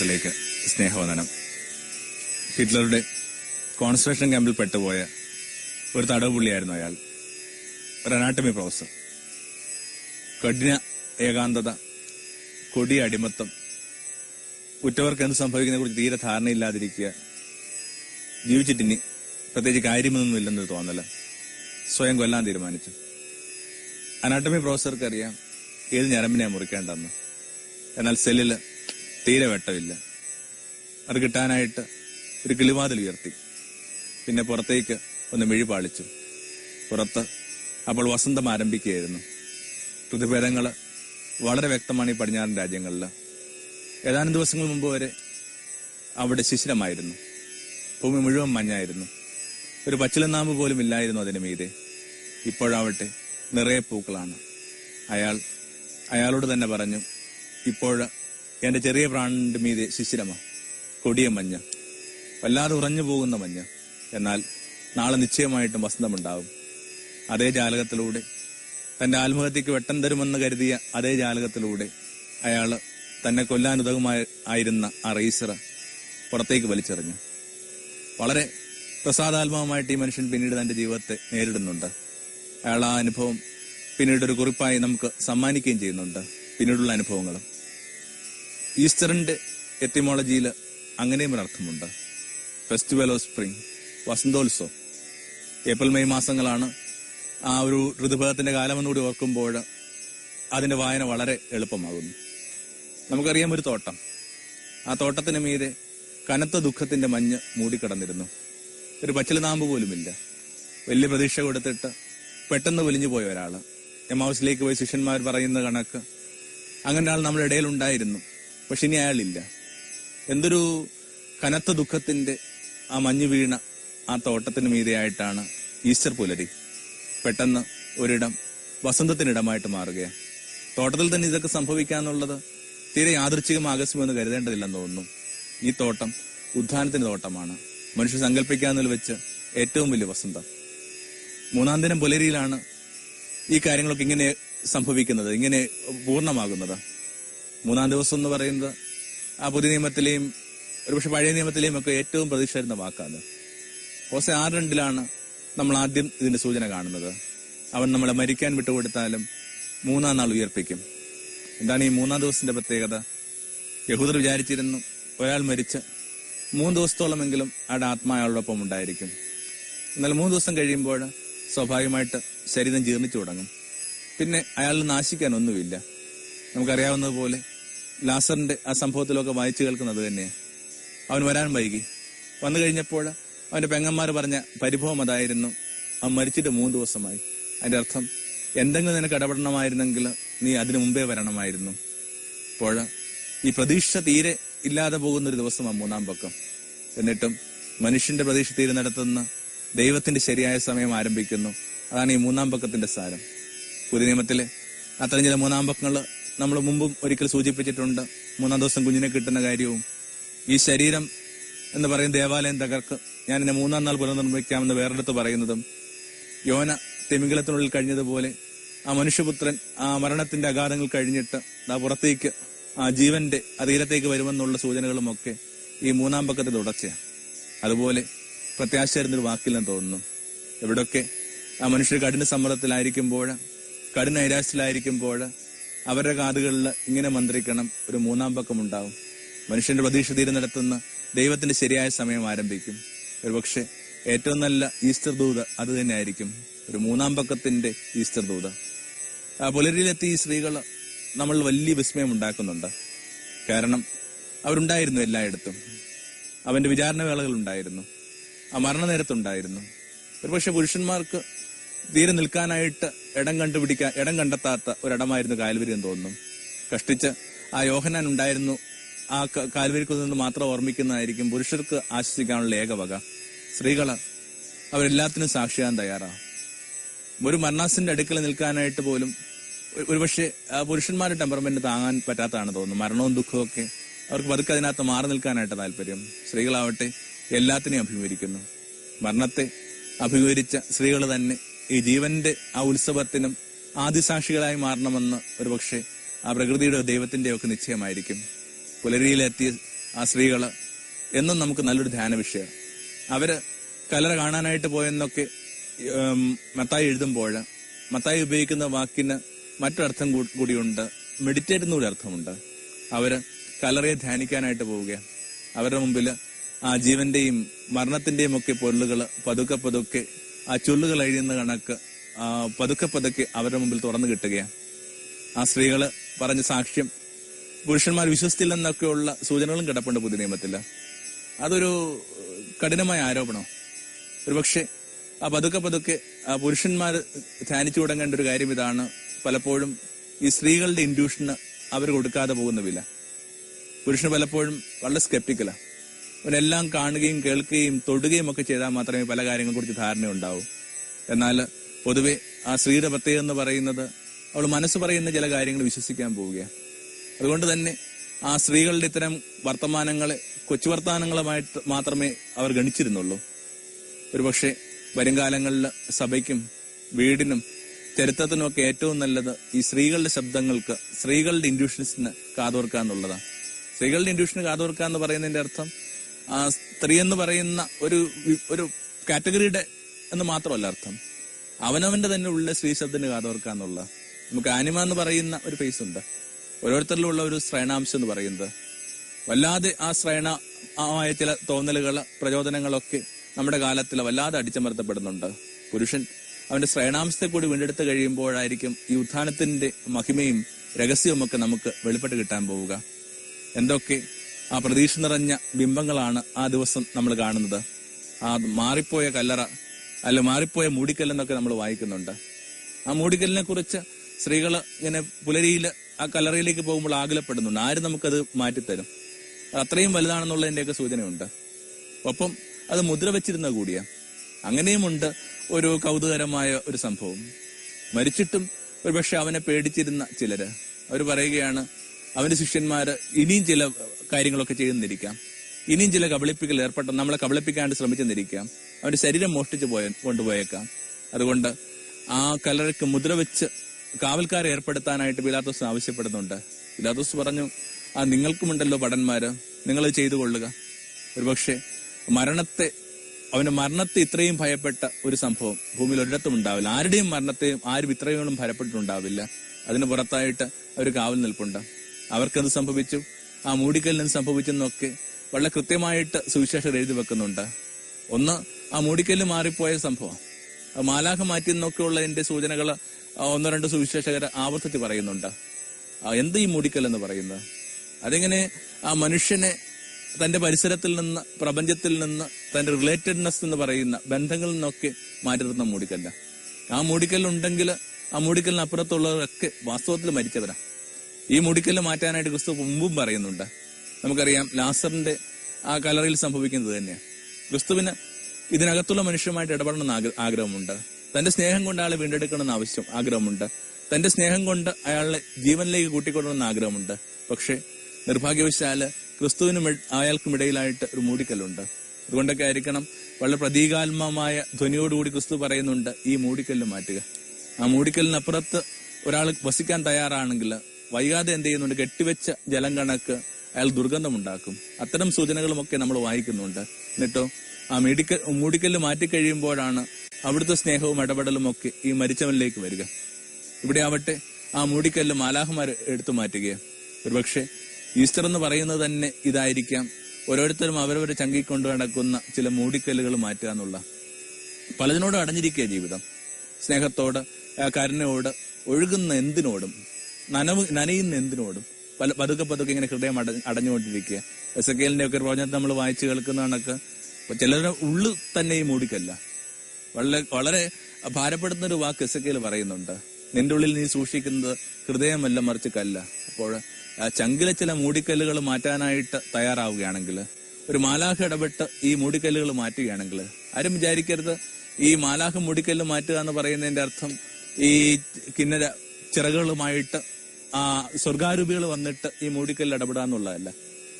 പ്രതികരണത്തിലേക്ക് സ്നേഹവന്ദനം. ഹിറ്റ്ലറുടെ കോൺസെൻട്രേഷൻ ക്യാമ്പിൽ പെട്ടുപോയ ഒരു തടവുപുള്ളിയായിരുന്നു അയാൾ. ഒരു അനാട്ടമി പ്രൊഫസർ. കഠിന ഏകാന്തത കൊടിയ അടിമത്തം ഉറ്റവർക്ക് എന്ത് സംഭവിക്കുന്നതിനെ കുറിച്ച് തീരെ ധാരണയില്ലാതിരിക്കുക ജീവിച്ചിട്ടിനി പ്രത്യേകിച്ച് കാര്യമൊന്നുമില്ലെന്ന് തോന്നല സ്വയം കൊല്ലാൻ തീരുമാനിച്ചു. അനാട്ടമി പ്രൊഫസർക്ക് അറിയാം ഏത് ഞരമ്പിനെ മുറിക്കേണ്ടെന്ന് എന്നാൽ സെല്ലിൽ തീരെ വെട്ടമില്ല. അത് കിട്ടാനായിട്ട് ഒരു കിളിവാതിൽ ഉയർത്തി. പിന്നെ പുറത്തേക്ക് ഒന്ന് മിഴി പാളിച്ചു. പുറത്ത് അപ്പോൾ വസന്തം ആരംഭിക്കുകയായിരുന്നു. പ്രതിഭേദങ്ങൾ വളരെ വ്യക്തമാണ് ഈ പടിഞ്ഞാറൻ രാജ്യങ്ങളിൽ. ഏതാനും ദിവസങ്ങൾ മുമ്പ് വരെ അവിടെ ശിശിരമായിരുന്നു. ഭൂമി മുഴുവൻ മഞ്ഞായിരുന്നു. ഒരു പച്ചിലനാമ്പ് പോലും ഇല്ലായിരുന്നു അതിന് മീതെ. ഇപ്പോഴാവട്ടെ നിറയെ പൂക്കളാണ്. അയാൾ അയാളോട് തന്നെ പറഞ്ഞു ഇപ്പോൾ എന്റെ ചെറിയ പ്രാണിന്റെ മീതെ ശിശിരമ കൊടിയ മഞ്ഞ വല്ലാതെ ഉറഞ്ഞു പോകുന്ന മഞ്ഞ. എന്നാൽ നാളെ നിശ്ചയമായിട്ടും വസന്തമുണ്ടാവും. അതേ ജാലകത്തിലൂടെ തന്റെ ആത്മഹത്യക്ക് വെട്ടം തരുമെന്ന് കരുതിയ അതേ ജാലകത്തിലൂടെ അയാൾ തന്നെ കൊല്ലാൻ ഉതകുമായി ആയിരുന്ന ആ റേസർ പുറത്തേക്ക് വലിച്ചെറിഞ്ഞു. വളരെ പ്രസാദാത്മകമായിട്ട് ഈ മനുഷ്യൻ പിന്നീട് തന്റെ ജീവിതത്തെ നേരിടുന്നുണ്ട്. അയാൾ ആ അനുഭവം പിന്നീട് ഒരു കുറിപ്പായി നമുക്ക് സമ്മാനിക്കുകയും ചെയ്യുന്നുണ്ട്. പിന്നീടുള്ള അനുഭവങ്ങളും. ഈസ്റ്ററിന്റെ എത്തിമോളജിയിൽ അങ്ങനെയും ഒരു അർത്ഥമുണ്ട്. ഫെസ്റ്റിവൽ ഓഫ് സ്പ്രിംഗ് വസന്തോത്സവം. ഏപ്രിൽ മെയ് മാസങ്ങളാണ് ആ ഒരു ഋതുഭേദത്തിന്റെ കാലമെന്നുകൂടി ഓർക്കുമ്പോൾ അതിന്റെ വായന വളരെ എളുപ്പമാകുന്നു. നമുക്കറിയാം ഒരു തോട്ടം. ആ തോട്ടത്തിന് മീതെ കനത്ത ദുഃഖത്തിന്റെ മഞ്ഞ് മൂടിക്കിടന്നിരുന്നു. ഒരു പച്ചിലനാമ്പ് പോലുമില്ല. വലിയ പ്രതീക്ഷ കൊടുത്തിട്ട് പെട്ടെന്ന് വലിഞ്ഞു പോയ ഒരാൾ. എമാവസിലേക്ക് പോയി ശിഷ്യന്മാർ പറയുന്ന കണക്ക് അങ്ങനെ ആൾ നമ്മുടെ ഇടയിൽ ഉണ്ടായിരുന്നു. പക്ഷെ ഇനി അയാളില്ല. എന്തൊരു കനത്ത ദുഃഖത്തിന്റെ ആ മഞ്ഞു വീണ ആ തോട്ടത്തിന് മീതെയായിട്ടാണ് ഈസ്റ്റർ പുലരി പെട്ടെന്ന് ഒരിടം വസന്തത്തിനിടമായിട്ട് മാറുകയാണ്. തോട്ടത്തിൽ തന്നെ ഇതൊക്കെ സംഭവിക്കാന്നുള്ളത് തീരെ യാദൃച്ഛികം ആകസ്യമെന്ന് കരുതേണ്ടതില്ലെന്ന് തോന്നുന്നു. ഈ തോട്ടം ഉദ്ധാനത്തിന്റെ തോട്ടമാണ്. മനുഷ്യ സങ്കല്പിക്കാന്നതിൽ വെച്ച് ഏറ്റവും വലിയ വസന്തം. മൂന്നാം ദിനം പുലരിയിലാണ് ഈ കാര്യങ്ങളൊക്കെ ഇങ്ങനെ സംഭവിക്കുന്നത് ഇങ്ങനെ പൂർണമാകുന്നത്. മൂന്നാം ദിവസം എന്ന് പറയുന്നത് ആ പുതിയ നിയമത്തിലെയും ഒരുപക്ഷെ പഴയ നിയമത്തിലെയും ഒക്കെ ഏറ്റവും പ്രതീക്ഷ വരുന്ന വാക്കാണ്. ഓസ ആറ് രണ്ടിലാണ് നമ്മൾ ആദ്യം ഇതിന്റെ സൂചന കാണുന്നത്. അവൻ നമ്മളെ മരിക്കാൻ വിട്ടുകൊടുത്താലും മൂന്നാം നാൾ ഉയർപ്പിക്കും. എന്താണ് ഈ മൂന്നാം ദിവസത്തിന്റെ പ്രത്യേകത? യഹൂദർ വിചാരിച്ചിരുന്നു ഒരാൾ മരിച്ച് മൂന്ന് ദിവസത്തോളമെങ്കിലും അയാളുടെ ആത്മാ അയാളോടൊപ്പം ഉണ്ടായിരിക്കും. എന്നാൽ മൂന്ന് ദിവസം കഴിയുമ്പോൾ സ്വാഭാവികമായിട്ട് ശരീരം ജീർണിച്ചു തുടങ്ങും. പിന്നെ അയാളിൽ നാശിക്കാൻ ഒന്നുമില്ല. നമുക്കറിയാവുന്നതുപോലെ ലാസറിന്റെ ആ സംഭവത്തിലൊക്കെ വായിച്ചു കേൾക്കുന്നത് തന്നെയാണ് അവൻ വരാൻ വൈകി. വന്നു കഴിഞ്ഞപ്പോൾ അവന്റെ പെങ്ങന്മാർ പറഞ്ഞ പരിഭവം അതായിരുന്നു. അവൻ മരിച്ചിട്ട് മൂന്ന് ദിവസമായി. അതിന്റെ അർത്ഥം എന്തെങ്കിലും നിനക്ക് ഇടപെടണമായിരുന്നെങ്കിൽ നീ അതിനു മുമ്പേ വരണമായിരുന്നു. അപ്പോൾ ഈ പ്രതീക്ഷ തീരെ ഇല്ലാതെ പോകുന്ന ഒരു ദിവസമാണ് മൂന്നാം പക്കം. എന്നിട്ടും മനുഷ്യന്റെ പ്രതീക്ഷ തീരെ നടത്തുന്ന ദൈവത്തിന്റെ ശരിയായ സമയം ആരംഭിക്കുന്നു. അതാണ് ഈ മൂന്നാം പക്കത്തിന്റെ സാരം. പുതിയ നിയമത്തിലെ അത്രയും ചില മൂന്നാം പക്കങ്ങൾ നമ്മൾ മുമ്പും ഒരിക്കൽ സൂചിപ്പിച്ചിട്ടുണ്ട് മൂന്നാം ദിവസം കുഞ്ഞിനെ കിട്ടുന്ന കാര്യവും ഈ ശരീരം എന്ന് പറയുന്ന ദേവാലയം തകർക്ക് ഞാൻ എന്നെ മൂന്നാം നാൾ പുനർനിർമ്മിക്കാമെന്ന് വേറെടുത്ത് പറയുന്നതും യോന തിമിംഗലത്തിനുള്ളിൽ കഴിഞ്ഞതുപോലെ ആ മനുഷ്യപുത്രൻ ആ മരണത്തിന്റെ അഗാധങ്ങൾ കഴിഞ്ഞിട്ട് ആ പുറത്തേക്ക് ആ ജീവന്റെ അതീരത്തേക്ക് വരുമെന്നുള്ള സൂചനകളും ഒക്കെ ഈ മൂന്നാം പക്കത്തെ തുടർച്ചയാണ്. അതുപോലെ പ്രത്യാശ വരുന്നൊരു വാക്കില്ലെന്ന് തോന്നുന്നു. എവിടൊക്കെ ആ മനുഷ്യർ കഠിന സമ്മർദ്ദത്തിലായിരിക്കുമ്പോൾ കഠിന നൈരാശ്യത്തിലായിരിക്കുമ്പോൾ അവരുടെ കാതുകളിൽ ഇങ്ങനെ മന്ത്രിക്കണം ഒരു മൂന്നാം പക്കം ഉണ്ടാവും. മനുഷ്യന്റെ പ്രതീക്ഷ തീരുന്നിടത്തുനിന്ന് ദൈവത്തിന്റെ ശരിയായ സമയം ആരംഭിക്കും. ഒരുപക്ഷെ ഏറ്റവും നല്ല ഈസ്റ്റർ ദൂത് അത് തന്നെ ആയിരിക്കും ഒരു മൂന്നാം പക്കത്തിന്റെ ഈസ്റ്റർ ദൂത്. പുലരിയിലെത്തി ഈ സ്ത്രീകൾ നമ്മൾ വലിയ വിസ്മയം ഉണ്ടാക്കുന്നുണ്ട്. കാരണം അവരുണ്ടായിരുന്നു എല്ലായിടത്തും. അവന്റെ വിചാരണ വേളകൾ ഉണ്ടായിരുന്നു. ആ മരണനേരത്തുണ്ടായിരുന്നു. ഒരുപക്ഷെ പുരുഷന്മാർക്ക് തീരെ നിൽക്കാനായിട്ട് ഇടം കണ്ടുപിടിക്കാൻ ഇടം കണ്ടെത്താത്ത ഒരിടമായിരുന്നു കാൽവരി എന്ന് തോന്നുന്നു. കഷ്ടിച്ച് ആ യോഹനാൻ ഉണ്ടായിരുന്നു. ആ കാൽവരിക്കു നിന്ന് മാത്രം ഓർമ്മിക്കുന്നതായിരിക്കും പുരുഷർക്ക് ആശ്വസിക്കാനുള്ള ഏകവക സ്ത്രീകൾ അവരെല്ലാത്തിനും സാക്ഷിയാൻ തയ്യാറാണ്. ഒരു മരണാസിന്റെ അടുക്കൽ നിൽക്കാനായിട്ട് പോലും ഒരു- ഒരുപക്ഷെ പുരുഷന്മാരുടെ ടെമ്പർമെന്റ് താങ്ങാൻ പറ്റാത്തതാണ് തോന്നുന്നു. മരണവും ദുഃഖവും ഒക്കെ അവർക്ക് പതുക്കെ അതിനകത്ത് മാറി നിൽക്കാനായിട്ട് താല്പര്യം. സ്ത്രീകളാവട്ടെ എല്ലാത്തിനെയും അഭിമുഖീകരിക്കുന്നു. മരണത്തെ അഭിമുഖീകരിച്ച സ്ത്രീകൾ തന്നെ ഈ ജീവന്റെ ആ ഉത്സവത്തിനും ആദിസാക്ഷികളായി മാറണമെന്ന് ഒരുപക്ഷെ ആ പ്രകൃതിയുടെ ദൈവത്തിന്റെ ഒക്കെ നിശ്ചയമായിരിക്കും. പുലരിയിലെത്തിയ ആ സ്ത്രീകൾ എന്നും നമുക്ക് നല്ലൊരു ധ്യാന വിഷയം അവർ കലറ കാണാനായിട്ട് പോയെന്നൊക്കെ മത്തായി എഴുതുമ്പോൾ മത്തായി ഉപയോഗിക്കുന്ന വാക്കിന് മറ്റൊരർത്ഥം കൂടിയുണ്ട്. മെഡിറ്റേറ്റ് എന്നൊരു അർത്ഥമുണ്ട്. അവർ കലറയെ ധ്യാനിക്കാനായിട്ട് പോവുക അവരുടെ മുമ്പിൽ ആ ജീവന്റെയും മരണത്തിന്റെയും ഒക്കെ പൊരുളുകൾ പതുക്കെ പതുക്കെ ആ ചുള്ളുകൾ അഴിയുന്ന കണക്ക് പതുക്കെ പതുക്കെ അവരുടെ മുമ്പിൽ തുറന്നു കിട്ടുകയാണ് ആ സ്ത്രീകൾ പറഞ്ഞ സാക്ഷ്യം പുരുഷന്മാർ വിശ്വസിച്ചില്ലെന്നൊക്കെയുള്ള സൂചനകളും കിടപ്പുണ്ട് പുതിയ നിയമത്തിൽ അതൊരു കഠിനമായ ആരോപണം? ഒരുപക്ഷെ ആ പതുക്കെ പതുക്കെ ആ പുരുഷന്മാർ ധ്യാനിച്ചു തുടങ്ങേണ്ട ഒരു കാര്യം ഇതാണ്. പലപ്പോഴും ഈ സ്ത്രീകളുടെ ഇൻഡ്യൂഷന് അവർ കൊടുക്കാതെ പോകുന്ന വില. പുരുഷന് പലപ്പോഴും വളരെ സ്കെപ്റ്റിക്കലാ അവനെല്ലാം കാണുകയും കേൾക്കുകയും തൊടുകയും ഒക്കെ ചെയ്താൽ മാത്രമേ പല കാര്യങ്ങളെ കുറിച്ച് ധാരണ ഉണ്ടാവൂ എന്നാൽ പൊതുവെ ആ സ്ത്രീയുടെ പ്രത്യേകത എന്ന് പറയുന്നത് അവൾ മനസ്സ് പറയുന്ന ചില കാര്യങ്ങൾ വിശ്വസിക്കാൻ പോവുകയാണ്. അതുകൊണ്ട് തന്നെ ആ സ്ത്രീകളുടെ ഇത്തരം വർത്തമാനങ്ങളെ കൊച്ചു വർത്തമാനങ്ങളുമായിട്ട് മാത്രമേ അവർ ഗണിച്ചിരുന്നുള്ളൂ. ഒരുപക്ഷെ വരുംകാലങ്ങളിൽ സഭയ്ക്കും വീടിനും ചരിത്രത്തിനും ഒക്കെ ഏറ്റവും നല്ലത് ഈ സ്ത്രീകളുടെ ശബ്ദങ്ങൾക്ക് സ്ത്രീകളുടെ ഇൻഡ്യൂഷൻസിന് കാതോർക്കുക എന്നുള്ളതാണ് സ്ത്രീകളുടെ ഇൻഡ്യൂഷന് കാതോർക്കുക എന്ന് പറയുന്നതിന്റെ അർത്ഥം സ്ത്രീ എന്ന് പറയുന്ന ഒരു ഒരു കാറ്റഗറിയുടെ എന്ന് മാത്രമല്ല അർത്ഥം. അവനവന്റെ തന്നെ ഉള്ള സ്ത്രീ ശബ്ദത്തിന് കാതോർക്കാന്നുള്ള. നമുക്ക് ആനിമ എന്ന് പറയുന്ന ഒരു ഫേസ് ഉണ്ട്. ഓരോരുത്തരിലുള്ള ഒരു ശ്രേണാംശം എന്ന് പറയുന്നത്. വല്ലാതെ ആ ശ്രേണ ആയ ചില തോന്നലുകൾ പ്രചോദനങ്ങളൊക്കെ നമ്മുടെ കാലത്തിൽ വല്ലാതെ അടിച്ചമർത്തപ്പെടുന്നുണ്ട്. പുരുഷൻ അവന്റെ ശ്രേണാംശത്തെ കൂടി വീണ്ടെടുത്ത് കഴിയുമ്പോഴായിരിക്കും ഈ ഉത്ഥാനത്തിന്റെ മഹിമയും രഹസ്യവും ഒക്കെ നമുക്ക് വെളിപ്പെട്ട് കിട്ടാൻ പോവുക. എന്തൊക്കെ ആ പ്രതീക്ഷ നിറഞ്ഞ ബിംബങ്ങളാണ് ആ ദിവസം നമ്മൾ കാണുന്നത്. ആ മാറിപ്പോയ കല്ലറ അല്ല മാറിപ്പോയ മൂടിക്കല്ലെന്നൊക്കെ നമ്മൾ വായിക്കുന്നുണ്ട്. ആ മൂടിക്കല്ലിനെ കുറിച്ച് സ്ത്രീകൾ ഇങ്ങനെ പുലരിയിൽ ആ കല്ലറയിലേക്ക് പോകുമ്പോൾ ആകുലപ്പെടുന്നുണ്ട്. ആര് നമുക്കത് മാറ്റിത്തരും? അത് അത്രയും വലുതാണെന്നുള്ളതിന്റെയൊക്കെ സൂചനയുണ്ട്. ഒപ്പം അത് മുദ്ര വെച്ചിരുന്ന കൂടിയാ. അങ്ങനെയുമുണ്ട് ഒരു കൗതുകരമായ ഒരു സംഭവം. മരിച്ചിട്ടും ഒരുപക്ഷെ അവനെ പേടിച്ചിരുന്ന ചിലര്. അവർ പറയുകയാണ് അവന്റെ ശിഷ്യന്മാര് ഇനിയും ചില കാര്യങ്ങളൊക്കെ ചെയ്യുന്നിരിക്കാം ഇനിയും ചില കബളിപ്പിക്കൽ ഏർപ്പെട്ട നമ്മളെ കബളിപ്പിക്കാണ്ട് ശ്രമിച്ചെന്നിരിക്കാം അവന്റെ ശരീരം മോഷ്ടിച്ചു പോയ കൊണ്ടുപോയേക്കാം. അതുകൊണ്ട് ആ കലർക്ക് മുദ്ര വെച്ച് കാവൽക്കാരെ ഏർപ്പെടുത്താനായിട്ട് പിലാത്തോസ് ആവശ്യപ്പെടുന്നുണ്ട്. പിലാത്തോസ് പറഞ്ഞു ആ നിങ്ങൾക്കുമുണ്ടല്ലോ ഭടന്മാര്. നിങ്ങൾ ചെയ്തു കൊള്ളുക ഒരുപക്ഷെ മരണത്തെ അവന്റെ മരണത്തെ ഇത്രയും ഭയപ്പെട്ട ഒരു സംഭവം ഭൂമിയിൽ ഒരിടത്തും ഉണ്ടാവില്ല. ആരുടെയും മരണത്തെയും ആരും ഇത്രയോളം ഭയപ്പെട്ടിട്ടുണ്ടാവില്ല. അതിന് പുറത്തായിട്ട് അവർ കാവൽ നിൽപ്പുണ്ട്. അവർക്കെന്ത് സംഭവിച്ചു. ആ മൂടിക്കലിന് സംഭവിച്ചെന്നൊക്കെ വളരെ കൃത്യമായിട്ട് സുവിശേഷം എഴുതി വെക്കുന്നുണ്ട്. ഒന്ന് ആ മൂടിക്കല്ല് മാറിപ്പോയ സംഭവം. മാലാഖ മാറ്റിയെന്നൊക്കെയുള്ളതിന്റെ സൂചനകൾ ഒന്നോ രണ്ട് സുവിശേഷകർ ആവർത്തിച്ച് പറയുന്നുണ്ട്. എന്ത് ഈ മൂടിക്കല്ലെന്ന് പറയുന്നത്? അതിങ്ങനെ ആ മനുഷ്യനെ തന്റെ പരിസരത്തിൽ നിന്ന് പ്രപഞ്ചത്തിൽ നിന്ന് തന്റെ റിലേറ്റഡ്നെസ് എന്ന് പറയുന്ന ബന്ധങ്ങളിൽ നിന്നൊക്കെ മാറ്റി നിർത്തുന്ന മൂടിക്കല്ല. ആ മൂടിക്കല്ലുണ്ടെങ്കിൽ ആ മൂടിക്കലിന് അപ്പുറത്തുള്ളവരൊക്കെ വാസ്തവത്തിൽ മരിച്ചവരാ. ഈ മുടിക്കൽ മാറ്റാനായിട്ട് ക്രിസ്തു മുമ്പും പറയുന്നുണ്ട്. നമുക്കറിയാം ലാസറിന്റെ ആ കലറിൽ സംഭവിക്കുന്നത് തന്നെയാണ് ക്രിസ്തുവിന് ഇതിനകത്തുള്ള മനുഷ്യരുമായിട്ട് ഇടപെടണം എന്ന് ആഗ്രഹമുണ്ട്. തന്റെ സ്നേഹം കൊണ്ട് അയാളെ വീണ്ടെടുക്കണമെന്ന് ആവശ്യം ആഗ്രഹമുണ്ട്. തന്റെ സ്നേഹം കൊണ്ട് അയാളെ ജീവനിലേക്ക് കൂട്ടിക്കൊള്ളണമെന്ന് ആഗ്രഹമുണ്ട്. പക്ഷേ നിർഭാഗ്യവശാൽ ക്രിസ്തുവിനും അയാൾക്കും ഇടയിലായിട്ട് ഒരു മൂടിക്കല്ലുണ്ട്. അതുകൊണ്ടൊക്കെ ആയിരിക്കണം വളരെ പ്രതീകാത്മമായ ധ്വനിയോടുകൂടി ക്രിസ്തു പറയുന്നുണ്ട് ഈ മൂടിക്കല്ല് മാറ്റുക. ആ മൂടിക്കലിനപ്പുറത്ത് ഒരാൾ വസിക്കാൻ തയ്യാറാണെങ്കിൽ വൈകാതെ എന്ത് ചെയ്യുന്നുണ്ട്? കെട്ടിവെച്ച ജലം കണക്ക് അയാൾ ദുർഗന്ധമുണ്ടാക്കും. അത്തരം സൂചനകളുമൊക്കെ നമ്മൾ വായിക്കുന്നുണ്ട്. എന്നിട്ടോ ആ മെഡിക്കൽ മൂടിക്കല്ല് മാറ്റിക്കഴിയുമ്പോഴാണ് അവിടുത്തെ സ്നേഹവും ഇടപെടലും ഒക്കെ ഈ മരിച്ചവനിലേക്ക് വരിക. ഇവിടെ ആവട്ടെ ആ മൂടിക്കല്ല് മാലാഹമാർ എടുത്തു മാറ്റുകയാണ്. ഒരുപക്ഷെ ഈസ്റ്റർ എന്ന് പറയുന്നത് തന്നെ ഇതായിരിക്കാം. ഓരോരുത്തരും അവരവരെ ചങ്കിക്കൊണ്ട് നടക്കുന്ന ചില മൂടിക്കല്ലുകൾ മാറ്റുക എന്നുള്ള. പലതിനോടും അടഞ്ഞിരിക്കുക ജീവിതം. സ്നേഹത്തോട് കരുണയോട് ഒഴുകുന്ന എന്തിനോടും. നനവ് നനയുന്ന എന്തിനോടും? പല പതുക്കെ പതുക്കെ ഇങ്ങനെ ഹൃദയം അട അടഞ്ഞുകൊണ്ടിരിക്കുക. എസ് എ കെലിന്റെ ഒക്കെ പ്രവചനത്തിൽ നമ്മൾ വായിച്ചു കേൾക്കുന്ന കണക്ക് ചിലരുടെ ഉള്ളു തന്നെ മൂടിക്കല്ല. വളരെ വളരെ ഭാരപ്പെടുന്ന ഒരു വാക്ക് എസ് എ കെയിൽ പറയുന്നുണ്ട്. നിന്റെ ഉള്ളിൽ നീ സൂക്ഷിക്കുന്നത് ഹൃദയമല്ല മറിച്ച് കല്ല. അപ്പോൾ ചങ്കിലെ ചില മൂടിക്കല്ലുകൾ മാറ്റാനായിട്ട് തയ്യാറാവുകയാണെങ്കിൽ ഒരു മാലാഖ ഇടപെട്ട് ഈ മൂടിക്കല്ലുകൾ മാറ്റുകയാണെങ്കിൽ ആരും വിചാരിക്കരുത്. ഈ മാലാഖ മൂടിക്കല്ല് മാറ്റുക എന്ന് പറയുന്നതിന്റെ അർത്ഥം ഈ കിന്നര ചിറകുകളുമായിട്ട് സ്വർഗാരൂപികൾ വന്നിട്ട് ഈ മൂടിക്കല്ലിൽ ഇടപെടുക എന്നുള്ളതല്ല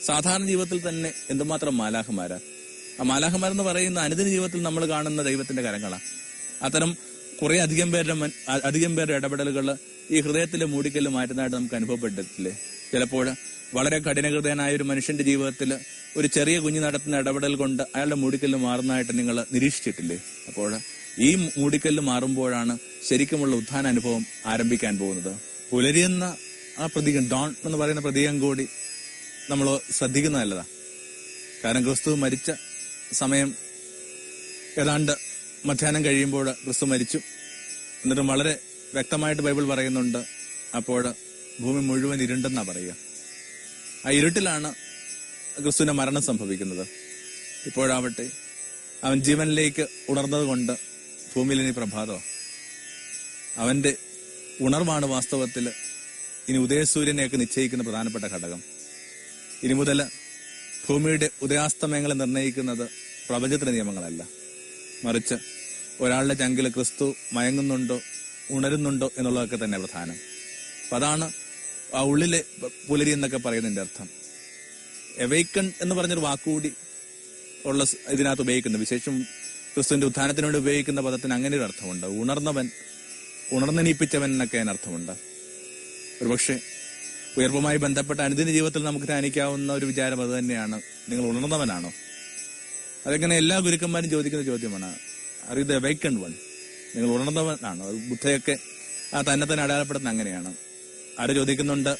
സാധാരണ ജീവിതത്തിൽ തന്നെ എന്തുമാത്രം മാലാഖമാരാ? ആ മാലാഹമാരെന്ന് പറയുന്ന അനുദിന ജീവിതത്തിൽ നമ്മൾ കാണുന്ന ദൈവത്തിന്റെ കരങ്ങളാണ് അത്തരം കുറെ അധികം പേരുടെ അധികം പേരുടെ ഇടപെടലുകൾ ഈ ഹൃദയത്തിലെ മൂടിക്കല്ല് മാറ്റുന്നതായിട്ട് നമുക്ക് അനുഭവപ്പെട്ടിട്ടില്ലേ? ചിലപ്പോൾ വളരെ കഠിനഹൃദയനായ ഒരു മനുഷ്യന്റെ ജീവിതത്തിൽ ഒരു ചെറിയ കുഞ്ഞു നടത്തുന്ന ഇടപെടൽ കൊണ്ട് അയാളുടെ മൂടിക്കല്ല് മാറുന്നതായിട്ട് നിങ്ങൾ നിരീക്ഷിച്ചിട്ടില്ലേ? അപ്പോൾ ഈ മൂടിക്കല്ല് മാറുമ്പോഴാണ് ശരിക്കുമുള്ള ഉത്ഥാന അനുഭവം ആരംഭിക്കാൻ പോകുന്നത്. പുലരിയെന്ന ആ പ്രതീകം ഡോൺ എന്ന് പറയുന്ന പ്രതീകം കൂടി നമ്മൾ ശ്രദ്ധിക്കുന്ന നല്ലതാ. കാരണം ക്രിസ്തു മരിച്ച സമയം ഏതാണ്ട് മധ്യാഹ്നം കഴിയുമ്പോൾ ക്രിസ്തു മരിച്ചു. എന്നിട്ടും വളരെ വ്യക്തമായിട്ട് ബൈബിൾ പറയുന്നുണ്ട് അപ്പോൾ ഭൂമി മുഴുവൻ ഇരുണ്ടെന്നാ പറയുക. ആ ഇരുട്ടിലാണ് ക്രിസ്തുവിന്റെ മരണം സംഭവിക്കുന്നത്. ഇപ്പോഴാവട്ടെ അവൻ ജീവനിലേക്ക് ഉണർന്നത് കൊണ്ട് ഭൂമിയിൽ ഇനി പ്രഭാതമാണ് അവന്റെ ഉണർവാണ് വാസ്തവത്തിൽ ഇനി ഉദയസൂര്യനെയൊക്കെ നിശ്ചയിക്കുന്ന പ്രധാനപ്പെട്ട ഘടകം. ഇനി മുതൽ ഭൂമിയുടെ ഉദയാസ്തമയങ്ങളെ നിർണയിക്കുന്നത് പ്രപഞ്ചത്തിന്റെ നിയമങ്ങളല്ല. മറിച്ച് ഒരാളുടെ ചങ്കിൽ ക്രിസ്തു മയങ്ങുന്നുണ്ടോ ഉണരുന്നുണ്ടോ എന്നുള്ളതൊക്കെ തന്നെ പ്രധാനം. അപ്പൊ അതാണ് ആ ഉള്ളിലെ പുലരി എന്നൊക്കെ പറയുന്നതിന്റെ അർത്ഥം. എവൈക്കൺ എന്ന് പറഞ്ഞൊരു വാക്കുകൂടി ഉള്ള ഇതിനകത്ത് ഉപയോഗിക്കുന്നു വിശേഷം ക്രിസ്തുവിന്റെ ഉത്ഥാനത്തിനോട് ഉപയോഗിക്കുന്ന പദത്തിന് അങ്ങനെ ഒരു അർത്ഥമുണ്ട്. ഉണർന്നവൻ ഉണർന്നെണീപ്പിച്ചവൻ എന്നൊക്കെ അതിനർത്ഥമുണ്ട് ഒരുപക്ഷെ ഉയർവുമായി ബന്ധപ്പെട്ട അനുദിന ജീവിതത്തിൽ നമുക്ക് ധ്യാനിക്കാവുന്ന ഒരു വിചാരം അത് തന്നെയാണ്. നിങ്ങൾ ഉണർന്നവനാണോ? അതെങ്ങനെ എല്ലാ ഗുരുക്കന്മാരും ചോദിക്കുന്ന ചോദ്യമാണ്. അറിയ ദ വൺ നിങ്ങൾ ഉണർന്നവനാണോ? ബുദ്ധയൊക്കെ ആ തന്നെ തന്നെ അടയാളപ്പെടുന്ന അങ്ങനെയാണ്. ആര് ചോദിക്കുന്നുണ്ട്?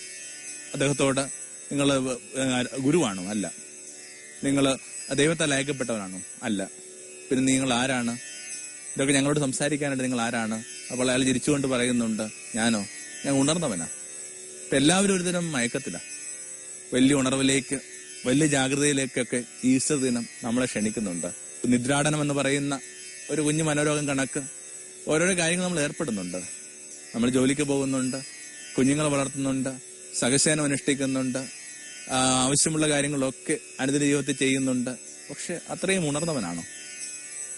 അദ്ദേഹത്തോട് നിങ്ങൾ ഗുരുവാണോ? അല്ല. നിങ്ങൾ ദൈവത്താൽ അയക്കപ്പെട്ടവനാണോ? അല്ല. പിന്നെ നിങ്ങൾ ആരാണ്? ഇതൊക്കെ ഞങ്ങളോട് സംസാരിക്കാനായിട്ട് നിങ്ങൾ ആരാണ്? അപ്പോൾ അയാൾ ചിരിച്ചുകൊണ്ട് പറയുന്നുണ്ട് ഞാനോ? ഞാൻ ഉണർന്നവനാ. ഇപ്പൊ എല്ലാവരും ഒരുതരം മയക്കത്തില്ല വലിയ ഉണർവിലേക്ക് വലിയ ജാഗ്രതയിലേക്കൊക്കെ ഈസ്റ്റർ ദിനം നമ്മളെ ക്ഷണിക്കുന്നുണ്ട്. നിദ്രാടനം എന്ന് പറയുന്ന ഒരു കുഞ്ഞു മനോരോഗം കണക്ക് ഓരോരോ കാര്യങ്ങൾ നമ്മൾ ഏർപ്പെടുന്നുണ്ട്. നമ്മൾ ജോലിക്ക് പോകുന്നുണ്ട് കുഞ്ഞുങ്ങളെ വളർത്തുന്നുണ്ട് സഹസേനം അനുഷ്ഠിക്കുന്നുണ്ട് ആവശ്യമുള്ള കാര്യങ്ങളൊക്കെ അനുദിന ജീവിതത്തിൽ ചെയ്യുന്നുണ്ട്. പക്ഷെ അത്രയും ഉണർന്നവനാണോ?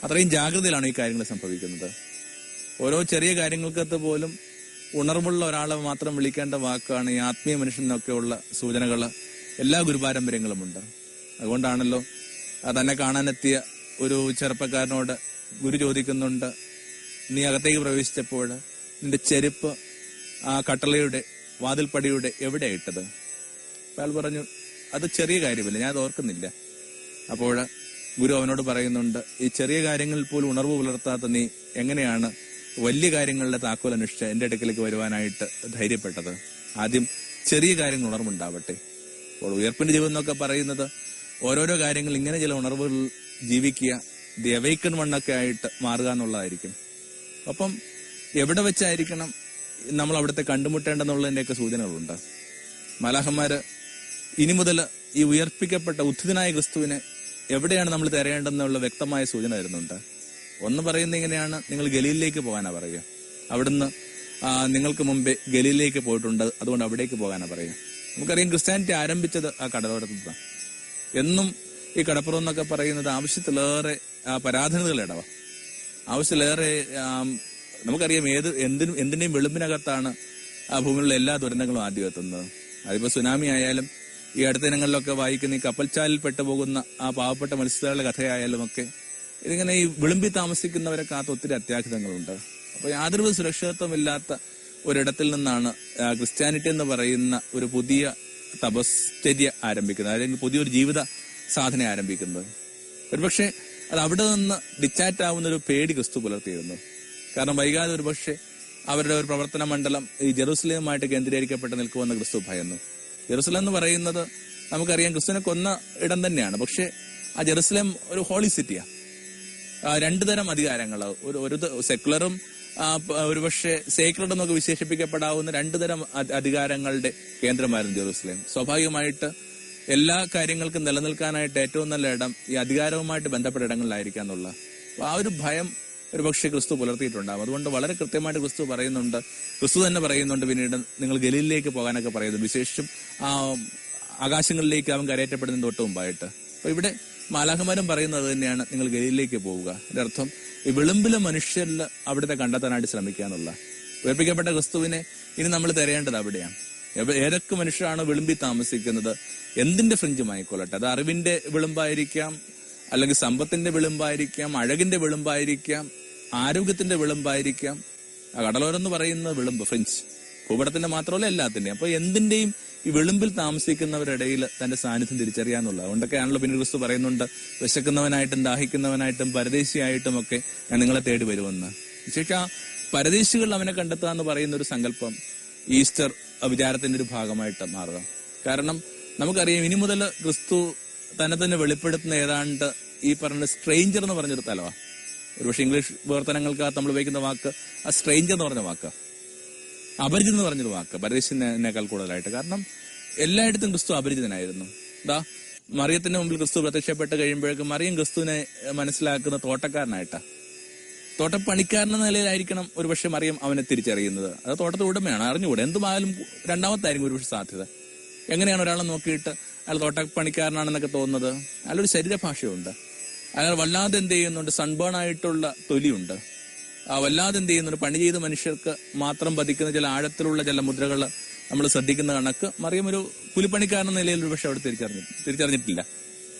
അത്രയും ജാഗ്രതയിലാണ് ഈ കാര്യങ്ങൾ സംഭവിക്കുന്നത്? ഓരോ ചെറിയ കാര്യങ്ങൾക്കകത്ത് പോലും ഉണർവുള്ള ഒരാളെ മാത്രം വിളിക്കേണ്ട വാക്കാണ് ഈ ആത്മീയ മനുഷ്യനൊക്കെയുള്ള സൂചനകൾ എല്ലാ ഗുരുപാരമ്പര്യങ്ങളുമുണ്ട്. അതുകൊണ്ടാണല്ലോ ആ തന്നെ കാണാനെത്തിയ ഒരു ചെറുപ്പക്കാരനോട് ഗുരു ചോദിക്കുന്നുണ്ട് നീ അകത്തേക്ക് പ്രവേശിച്ചപ്പോൾ നിന്റെ ചെരുപ്പ് ആ കട്ടളയുടെ വാതിൽപ്പടിയുടെ എവിടെ ഇട്ടത് അയാൾ പറഞ്ഞു അത് ചെറിയ കാര്യമില്ല ഞാൻ അത് ഓർക്കുന്നില്ല. അപ്പോൾ ഗുരു അവനോട് പറയുന്നുണ്ട് ഈ ചെറിയ കാര്യങ്ങളിൽ പോലും ഉണർവ് പുലർത്താത്ത നീ എങ്ങനെയാണ് വലിയ കാര്യങ്ങളുടെ താക്കോൽ അന്വേഷിച്ച് എന്റെ അടുക്കലേക്ക് വരുവാനായിട്ട് ധൈര്യപ്പെട്ടത്. ആദ്യം ചെറിയ കാര്യങ്ങൾ ഉണർവുണ്ടാവട്ടെ. അപ്പോൾ ഉയർപ്പിന്റെ ജീവിതം എന്നൊക്കെ പറയുന്നത് ഓരോരോ കാര്യങ്ങൾ ഇങ്ങനെ ചില ഉണർവുകൾ ജീവിക്കുക ദി അവൈക്കൺ മണ്ണൊക്കെ ആയിട്ട് മാറുക എന്നുള്ളതായിരിക്കും. അപ്പം എവിടെ വെച്ചായിരിക്കണം നമ്മൾ അവിടുത്തെ കണ്ടുമുട്ടേണ്ടെന്നുള്ളതിന്റെയൊക്കെ സൂചനകളുണ്ട്. മലാഹന്മാര് ഇനി മുതൽ ഈ ഉയർപ്പിക്കപ്പെട്ട ഉദ്ധിതനായ ക്രിസ്തുവിനെ എവിടെയാണ് നമ്മൾ തിരയേണ്ടതെന്നുള്ള വ്യക്തമായ സൂചന തരുന്നുണ്ട്. ഒന്ന് പറയുന്നത് എങ്ങനെയാണ്? നിങ്ങൾ ഗലീലിലേക്ക് പോകാനാ പറയുക. അവിടുന്ന് നിങ്ങൾക്ക് മുമ്പേ ഗലീലിലേക്ക് പോയിട്ടുണ്ട് അതുകൊണ്ട് അവിടേക്ക് പോകാനാ പറയുക. നമുക്കറിയാം ക്രിസ്ത്യാനിറ്റി ആരംഭിച്ചത് ആ കടലോരത്തു നിന്നാണ് എന്നും ഈ കടപ്പുറം എന്നൊക്കെ പറയുന്നത് ആവശ്യത്തിലേറെ പരാധീനതകളുടെ ഇടവ. ആവശ്യത്തിലേറെ നമുക്കറിയാം ഏത് എന്തിനും എന്തിന്റെയും വെളുമ്പിനകത്താണ് ആ ഭൂമിയിലുള്ള എല്ലാ ദുരന്തങ്ങളും ആദ്യം എത്തുന്നത്. അതിപ്പോ സുനാമി ആയാലും ഈ അടുത്ത ദിനങ്ങളിലൊക്കെ വായിക്കുന്ന ഈ കപ്പൽച്ചാലിൽ പെട്ടുപോകുന്ന ആ പാവപ്പെട്ട മത്സ്യത്തൊഴിലാളികളുടെ കഥയായാലും ഒക്കെ ഇതിങ്ങനെ ഈ വിളിമ്പി താമസിക്കുന്നവരെ കാത്ത ഒത്തിരി അത്യാഹിതങ്ങളുണ്ട്. അപ്പൊ യാതൊരു സുരക്ഷിതത്വമില്ലാത്ത ഒരിടത്തിൽ നിന്നാണ് ക്രിസ്ത്യാനിറ്റി എന്ന് പറയുന്ന ഒരു പുതിയ തപശ്ചര്യ ആരംഭിക്കുന്നത് അല്ലെങ്കിൽ പുതിയൊരു ജീവിത സാധന ആരംഭിക്കുന്നത്. ഒരുപക്ഷെ അത് അവിടെ നിന്ന് ഡിറ്റാറ്റ് ആവുന്ന ഒരു പേടി ക്രിസ്തു പുലർത്തിയിരുന്നു. കാരണം വൈകാതെ ഒരുപക്ഷെ അവരുടെ ഒരു പ്രവർത്തന മണ്ഡലം ഈ ജെറൂസലേമുമായിട്ട് കേന്ദ്രീകരിക്കപ്പെട്ട് നിൽക്കുമെന്ന് ക്രിസ്തു ഭയന്നു. ജെറൂസലം എന്ന് പറയുന്നത് നമുക്കറിയാം ക്രിസ്തുവിനെ കൊന്ന ഇടം തന്നെയാണ്. പക്ഷെ ആ ജെറുസലേം ഒരു ഹോളി സിറ്റിയാണ് രണ്ടു തരം അധികാരങ്ങൾ ഒരു ഒരു സെക്കുലറും ഒരുപക്ഷെ സേക്രഡ് എന്നൊക്കെ വിശേഷിപ്പിക്കപ്പെടാവുന്ന രണ്ടു തരം അധികാരങ്ങളുടെ കേന്ദ്രമായിരുന്നു ജെറൂസലേം. സ്വാഭാവികമായിട്ട് എല്ലാ കാര്യങ്ങൾക്കും നിലനിൽക്കാനായിട്ട് ഏറ്റവും നല്ല ഇടം ഈ അധികാരവുമായിട്ട് ബന്ധപ്പെട്ട ഇടങ്ങളിലായിരിക്കാം എന്നുള്ള ആ ഒരു ഭയം ഒരുപക്ഷെ ക്രിസ്തു പുലർത്തിയിട്ടുണ്ടാകും അതുകൊണ്ട് വളരെ കൃത്യമായിട്ട് ക്രിസ്തു പറയുന്നുണ്ട്. ക്രിസ്തു തന്നെ പറയുന്നുണ്ട് പിന്നീട് നിങ്ങൾ ഗലിയിലേക്ക് പോകാനൊക്കെ പറയുന്നു വിശേഷിച്ചും ആ ആകാശങ്ങളിലേക്ക് അവൻ കരയറ്റപ്പെടുന്നതിന് തൊട്ട് മുമ്പായിട്ട്. അപ്പൊ ഇവിടെ മാലാഖമാരും പറയുന്നത് തന്നെയാണ് നിങ്ങൾ ഗലിയിലേക്ക് പോവുക. അതിന്റെ അർത്ഥം ഈ വിളുമ്പിലെ മനുഷ്യരിൽ അവിടുത്തെ കണ്ടെത്താനായിട്ട് ശ്രമിക്കുക എന്നുള്ള. ഉയർപ്പിക്കപ്പെട്ട ക്രിസ്തുവിനെ ഇനി നമ്മൾ തിരയേണ്ടത് അവിടെയാണ്. ഏതൊക്കെ മനുഷ്യരാണ് വിളമ്പി താമസിക്കുന്നത് എന്തിന്റെ ഫ്രിഞ്ചുമായിക്കൊള്ളട്ടെ? അത് അറിവിന്റെ വിളുമ്പായിരിക്കാം അല്ലെങ്കിൽ സമ്പത്തിന്റെ വിളുമ്പായിരിക്കാം അഴകിന്റെ വിളുമ്പായിരിക്കാം ആരോഗ്യത്തിന്റെ വിളുമ്പായിരിക്കാം. കടലോരം എന്ന് പറയുന്ന വിളമ്പ് ഫ്രിഞ്ച്. ഭൂപടത്തിന്റെ മാത്രമല്ല എല്ലാത്തിന്റെയും. അപ്പൊ എന്തിന്റെയും ഈ വെളുമ്പിൽ താമസിക്കുന്നവരുടെ ഇടയിൽ തന്റെ സാന്നിധ്യം തിരിച്ചറിയാന്നുള്ളത്. അതുകൊണ്ടൊക്കെയാണല്ലോ പിന്നെ ക്രിസ്തു പറയുന്നുണ്ട് വിശക്കുന്നവനായിട്ടും ദാഹിക്കുന്നവനായിട്ടും പരദേശിയായിട്ടും ഒക്കെ ഞാൻ നിങ്ങളെ തേടി വരുമെന്ന്. വിശേഷ പരദേശികൾ അവനെ കണ്ടെത്തുക എന്ന് പറയുന്ന ഒരു സങ്കല്പം ഈസ്റ്റർ വിചാരത്തിന്റെ ഒരു ഭാഗമായിട്ട് മാറുക. കാരണം നമുക്കറിയാം ഇനി മുതൽ ക്രിസ്തു തന്നെ തന്നെ വെളിപ്പെടുത്തുന്ന ഏതാണ്ട് ഈ പറഞ്ഞ സ്ട്രെയിഞ്ചർ എന്ന് പറഞ്ഞൊരു തലവാ. ഒരുപക്ഷെ ഇംഗ്ലീഷ് വിവർത്തനങ്ങൾക്കകത്ത് നമ്മൾ ഉപയോഗിക്കുന്ന വാക്ക് ആ സ്ട്രെയിഞ്ചർ എന്ന് പറഞ്ഞ വാക്ക്. അപരിചിതൻ എന്ന് പറഞ്ഞൊരു വാക്ക്. പരദേശിനേക്കാൾ കൂടുതലായിട്ട്. കാരണം എല്ലായിടത്തും ക്രിസ്തു അപരിചിതനായിരുന്നു. എന്താ മറിയത്തിന്റെ മുമ്പിൽ ക്രിസ്തു പ്രത്യക്ഷപ്പെട്ട് കഴിയുമ്പോഴേക്കും മറിയം ക്രിസ്തുവിനെ മനസ്സിലാക്കുന്ന തോട്ടക്കാരനായിട്ടാ. തോട്ടപ്പണിക്കാരൻ എന്ന നിലയിലായിരിക്കണം ഒരുപക്ഷെ മറിയം അവനെ തിരിച്ചറിയുന്നത്. അത് തോട്ടത്തിൽ ഉടമയാണ് അറിഞ്ഞുകൂടെ? എന്തുമായാലും രണ്ടാമത്തായിരിക്കും ഒരുപക്ഷെ സാധ്യത. എങ്ങനെയാണ് ഒരാളെ നോക്കിയിട്ട് അയാൾ തോട്ടപ്പണിക്കാരനാണെന്നൊക്കെ തോന്നുന്നത്? അയാളൊരു ശരീരഭാഷയുണ്ട്. അയാൾ വല്ലാതെ എന്ത് ചെയ്യുന്നുണ്ട്? സൺബേൺ ആയിട്ടുള്ള തൊലിയുണ്ട്. വല്ലാതെ എന്ത് ചെയ്യുന്നുണ്ട്? പണി ചെയ്ത മനുഷ്യർക്ക് മാത്രം പതിക്കുന്ന ചില ആഴത്തിലുള്ള ചില മുദ്രകൾ നമ്മൾ ശ്രദ്ധിക്കുന്ന കണക്ക് മറിയം ഒരു കൂലിപ്പണിക്കാരൻ നിലയിൽ ഒരു പക്ഷെ അവിടെ തിരിച്ചറിഞ്ഞു തിരിച്ചറിഞ്ഞിട്ടില്ല.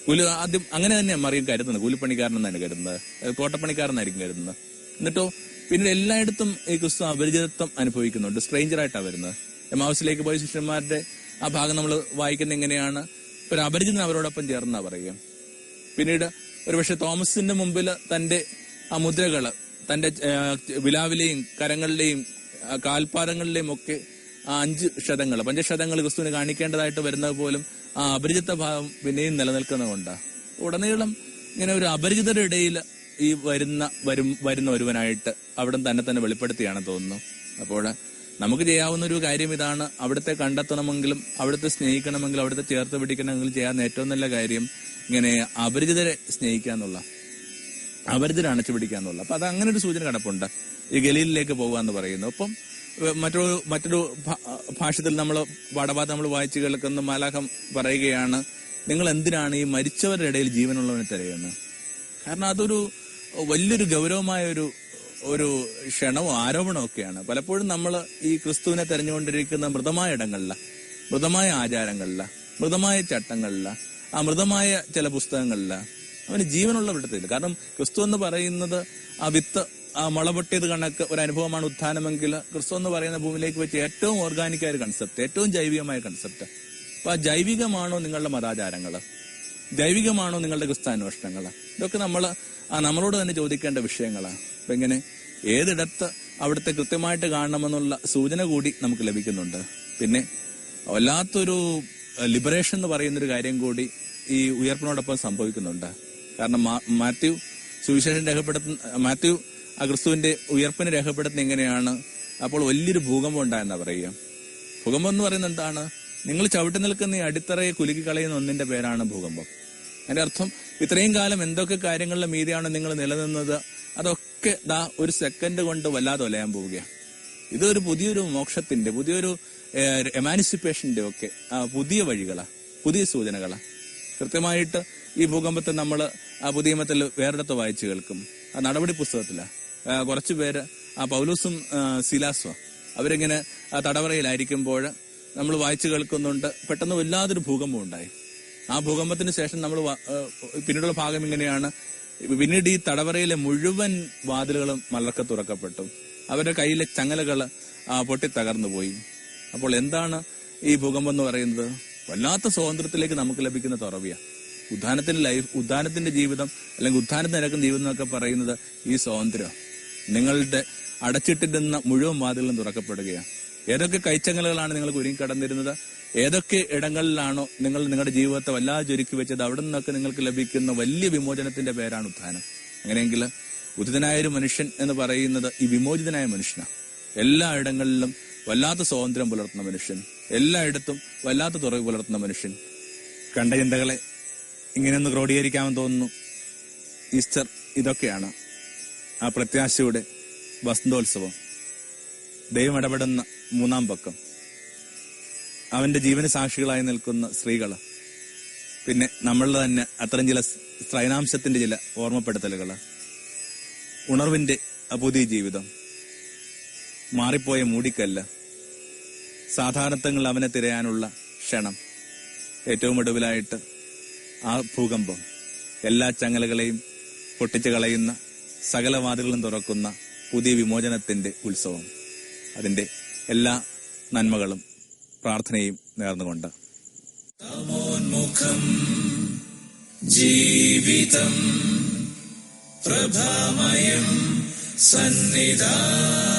കൂലി ആദ്യം അങ്ങനെ തന്നെ മറിയം കരുതുന്നത്. കൂലിപ്പണിക്കാരൻ എന്നാണ് കരുതുന്നത്. കോട്ടപ്പണിക്കാരനായിരിക്കും കരുതുന്നത്. എന്നിട്ടോ പിന്നീട് എല്ലായിടത്തും ഈ ക്രിസ്തു അപരിചിതത്വം അനുഭവിക്കുന്നുണ്ട്. സ്ട്രേഞ്ചർ ആയിട്ടാണ് വരുന്നത്. എമാവസിലേക്ക് പോയ ശിഷ്യന്മാരുടെ ആ ഭാഗം നമ്മൾ വായിക്കുന്നത് എങ്ങനെയാണ്? ഒരു അപരിചിതൻ അവരോടൊപ്പം ചേർന്നാ പറയുക. പിന്നീട് ഒരുപക്ഷെ തോമസിന്റെ മുമ്പിൽ തന്റെ ആ മുദ്രകൾ തന്റെ വിലാവിലെയും കരങ്ങളിലെയും കാൽപാദങ്ങളിലെയും ഒക്കെ ആ അഞ്ച് ക്ഷതങ്ങൾ പഞ്ചക്ഷതങ്ങൾ ക്രിസ്തുവിന് കാണിക്കേണ്ടതായിട്ട് വരുന്നത് പോലും ആ അപരിചിത ഭാവം പിന്നെയും നിലനിൽക്കുന്നതുകൊണ്ടാ. ഉടനീളം ഇങ്ങനെ ഒരു അപരിചിതരുടെ ഇടയിൽ ഈ വരുന്ന വരും വരുന്ന ഒരുവനായിട്ട് അവിടെ തന്നെ തന്നെ വെളിപ്പെടുത്തിയാണ് തോന്നുന്നു. അപ്പോൾ നമുക്ക് ചെയ്യാവുന്ന ഒരു കാര്യം ഇതാണ് അവിടുത്തെ കണ്ടെത്തണമെങ്കിലും അവിടുത്തെ സ്നേഹിക്കണമെങ്കിലും അവിടുത്തെ ചേർത്ത് പിടിക്കണമെങ്കിലും ചെയ്യാവുന്ന ഏറ്റവും നല്ല കാര്യം ഇങ്ങനെ അപരിചിതരെ സ്നേഹിക്കുക എന്നുള്ള അപരിചിതരെ അണച്ചു പിടിക്കുക എന്നുള്ള അപ്പൊ അത് അങ്ങനെ ഒരു സൂചന കിടപ്പുണ്ട് ഈ ഗലീലിലേക്ക് പോകുക എന്ന് പറയുന്നു. അപ്പം മറ്റൊരു മറ്റൊരു ഭാഷത്തിൽ നമ്മൾ പാഠഭാഗത്ത് നമ്മൾ വായിച്ചു കേൾക്കുന്ന മാലാഖം പറയുകയാണ് നിങ്ങൾ എന്തിനാണ് ഈ മരിച്ചവരുടെ ഇടയിൽ ജീവനുള്ളവനെ തിരയുന്നത്? കാരണം അതൊരു വലിയൊരു ഗൗരവമായ ഒരു ഒരു ക്ഷണവും ആരോപണവും ഒക്കെയാണ്. പലപ്പോഴും നമ്മൾ ഈ ക്രിസ്തുവിനെ തെരഞ്ഞുകൊണ്ടിരിക്കുന്ന മൃതമായ ഇടങ്ങളില മൃതമായ ആചാരങ്ങളില മൃതമായ ചട്ടങ്ങളില അമൃതമായ മൃതമായ ചില പുസ്തകങ്ങളില അവന് ജീവനുള്ള വിടത്തില്ല. കാരണം ക്രിസ്തു എന്ന് പറയുന്നത് ആ വിത്ത് ആ മുളപൊട്ടിയത് കണക്ക് ഒരു അനുഭവമാണ് ഉത്ഥാനമെങ്കിൽ ക്രിസ്തു എന്ന് പറയുന്ന ഭൂമിയിലേക്ക് വെച്ച് ഏറ്റവും ഓർഗാനിക് ആയ ഒരു കൺസെപ്റ്റ് ഏറ്റവും ജൈവികമായ കൺസെപ്റ്റ് അപ്പൊ ആ ജൈവികമാണോ നിങ്ങളുടെ മതാചാരങ്ങൾ ജൈവികമാണോ നിങ്ങളുടെ ക്രിസ്താന്വേഷണങ്ങൾ ഇതൊക്കെ നമ്മൾ ആ നമ്മളോട് തന്നെ ചോദിക്കേണ്ട വിഷയങ്ങളാണ് അപ്പൊ ഇങ്ങനെ ഏതിടത്ത് അവിടുത്തെ കൃത്യമായിട്ട് കാണണമെന്നുള്ള സൂചന കൂടി നമുക്ക് ലഭിക്കുന്നുണ്ട്. പിന്നെ വല്ലാത്തൊരു ലിബറേഷൻ എന്ന് പറയുന്നൊരു കാര്യം കൂടി ഈ ഉയർപ്പിനോടൊപ്പം സംഭവിക്കുന്നുണ്ട്. കാരണം മാത്യു സുവിശേഷം രേഖപ്പെടുത്തുന്ന മാത്യു ആ ക്രിസ്തുവിന്റെ ഉയർപ്പിനെ രേഖപ്പെടുത്തുന്ന എങ്ങനെയാണ്? അപ്പോൾ വലിയൊരു ഭൂകമ്പം ഉണ്ടായെന്നാ പറയുക. ഭൂകമ്പം എന്ന് പറയുന്നത് എന്താണ്? നിങ്ങൾ ചവിട്ടി നിൽക്കുന്ന ഈ അടിത്തറയെ കുലുക്കി കളയുന്ന ഒന്നിന്റെ പേരാണ് ഭൂകമ്പം. അതിന്റെ അർത്ഥം ഇത്രയും കാലം എന്തൊക്കെ കാര്യങ്ങളുടെ മീതിയാണ് നിങ്ങൾ നിലനിന്നത്? അതൊക്കെ ദാ ഒരു സെക്കൻഡ് കൊണ്ട് വല്ലാതെ ഒലയാൻ പോവുകയാണ് ഇതൊരു പുതിയൊരു മോക്ഷത്തിന്റെ പുതിയൊരു എമാനിസിപ്പേഷന്റെ ഒക്കെ പുതിയ വഴികളാ പുതിയ സൂചനകളാ. കൃത്യമായിട്ട് ഈ ഭൂകമ്പത്തെ നമ്മൾ ആ പുതിയ മത്തിൽ വേറിടത്ത് വായിച്ചു കേൾക്കും. ആ നടപടി പുസ്തകത്തിലാ. കുറച്ചു പേര് ആ പൗലൂസും സിലാസും അവരിങ്ങനെ തടവറയിലായിരിക്കുമ്പോൾ നമ്മൾ വായിച്ചു കേൾക്കുന്നുണ്ട്. പെട്ടെന്ന് വല്ലാതൊരു ഭൂകമ്പം ഉണ്ടായി. ആ ഭൂകമ്പത്തിന് ശേഷം നമ്മൾ പിന്നീടുള്ള ഭാഗം ഇങ്ങനെയാണ്. പിന്നീട് ഈ തടവറയിലെ മുഴുവൻ വാതിലുകളും മലർക്ക തുറക്കപ്പെട്ടു. അവരുടെ കയ്യിലെ ചങ്ങലകൾ പൊട്ടി തകർന്നു പോയി അപ്പോൾ എന്താണ് ഈ ഭൂകമ്പം എന്ന് പറയുന്നത്? വല്ലാത്ത സ്വാതന്ത്ര്യത്തിലേക്ക് നമുക്ക് ലഭിക്കുന്ന തുറവിയ. ഉദ്ധാനത്തിന്റെ ലൈഫ് ഉദ്ധാനത്തിന്റെ ജീവിതം അല്ലെങ്കിൽ ഉദ്ധാനത്തിന് നടക്കുന്ന ജീവിതം എന്നൊക്കെ പറയുന്നത് ഈ സ്വാതന്ത്ര്യം നിങ്ങളുടെ അടച്ചിട്ടിരുന്ന മുഴുവൻ വാതിലും തുറക്കപ്പെടുകയാണ് ഏതൊക്കെ കൈച്ചങ്ങലുകളാണ് നിങ്ങൾ ഒരുങ്ങി കടന്നിരുന്നത്? ഏതൊക്കെ ഇടങ്ങളിലാണോ നിങ്ങൾ നിങ്ങളുടെ ജീവിതത്തെ വല്ലാതെ ചുരുക്കി വെച്ചത്? അവിടെ നിന്നൊക്കെ നിങ്ങൾക്ക് ലഭിക്കുന്ന വലിയ വിമോചനത്തിന്റെ പേരാണ് ഉത്ഥാനം അങ്ങനെയെങ്കിൽ ഉദിതനായ ഒരു മനുഷ്യൻ എന്ന് പറയുന്നത് ഈ വിമോചിതനായ മനുഷ്യനാണ് എല്ലാ ഇടങ്ങളിലും വല്ലാത്ത സ്വാതന്ത്ര്യം പുലർത്തുന്ന മനുഷ്യൻ. എല്ലായിടത്തും വല്ലാത്ത തുറവ് പുലർത്തുന്ന മനുഷ്യൻ. കണ്ട ചിന്തകളെ ഇങ്ങനെയൊന്ന് ക്രോഡീകരിക്കാമെന്ന് തോന്നുന്നു. ഈസ്റ്റർ ഇതൊക്കെയാണ് ആ പ്രത്യാശയുടെ വസന്തോത്സവം. ദൈവം ഇടപെടുന്ന മൂന്നാം പക്കം. അവന്റെ ജീവന സാക്ഷികളായി നിൽക്കുന്ന സ്ത്രീകൾ. പിന്നെ നമ്മളിൽ തന്നെ അത്തരം ചില സ്ത്രൈനാംശത്തിന്റെ ചില ഓർമ്മപ്പെടുത്തലുകൾ ഉണർവിന്റെ അപുതി ജീവിതം. മാറിപ്പോയ മൂടിക്കല്ല്. സാധാരണത്വങ്ങൾ അവനെ തിരയാനുള്ള ക്ഷണം. ഏറ്റവും ഒടുവിലായിട്ട് ആ ഭൂകമ്പം എല്ലാ ചങ്ങലകളെയും പൊട്ടിച്ചു കളയുന്ന സകല തുറക്കുന്ന പുതിയ വിമോചനത്തിന്റെ ഉത്സവം. അതിന്റെ എല്ലാ നന്മകളും പ്രാർത്ഥനയും നേർന്നുകൊണ്ട്. ജീവിതം പ്രഭാമയം സന്നിധാനം